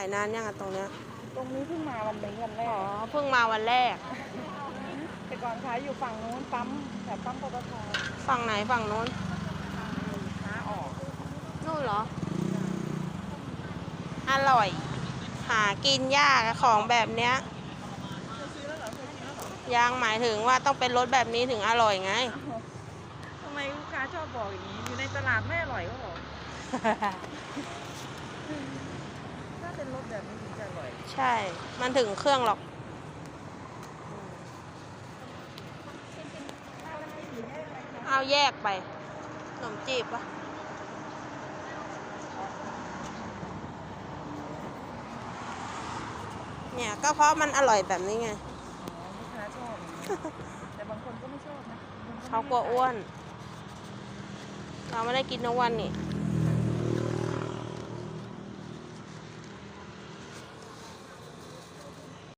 ายนานยังอะตรงเนี้ยตรงนี้เพิ่งมาวันนี้วันแรอ๋อกเพิ่งมาวันแรก แต่ก่อนขายอยู่ฝั่งนู้นปั๊มแถวปั๊มปตทฝั่งไหนฝั่งโน้นขาออก นู่นเหรอ อร่อย หากินยากอะของแบบเนี้ยยังหมายถึงว่าต้องเป็นรสแบบนี้ถึงอร่อยไง ทำไมลูกค้าชอบบอกอย่างนี้ อยู่ในตลาดไม่อร่อยก็บอกถ้าเป็นรส แบบนี้ถึงจะอร่อยใช่ มันถึงเครื่องหรอก เอาแยกไปขนมจีบปะเนี่ยก็เพราะมันอร่อยแบบนี้ไง อ๋อลูกค้าชอบอย่างนี้แต่บางคนก็ไม่ชอบนะบงคนเขากลัวอ้วน เราไม่ได้กินทุกวันนี่อ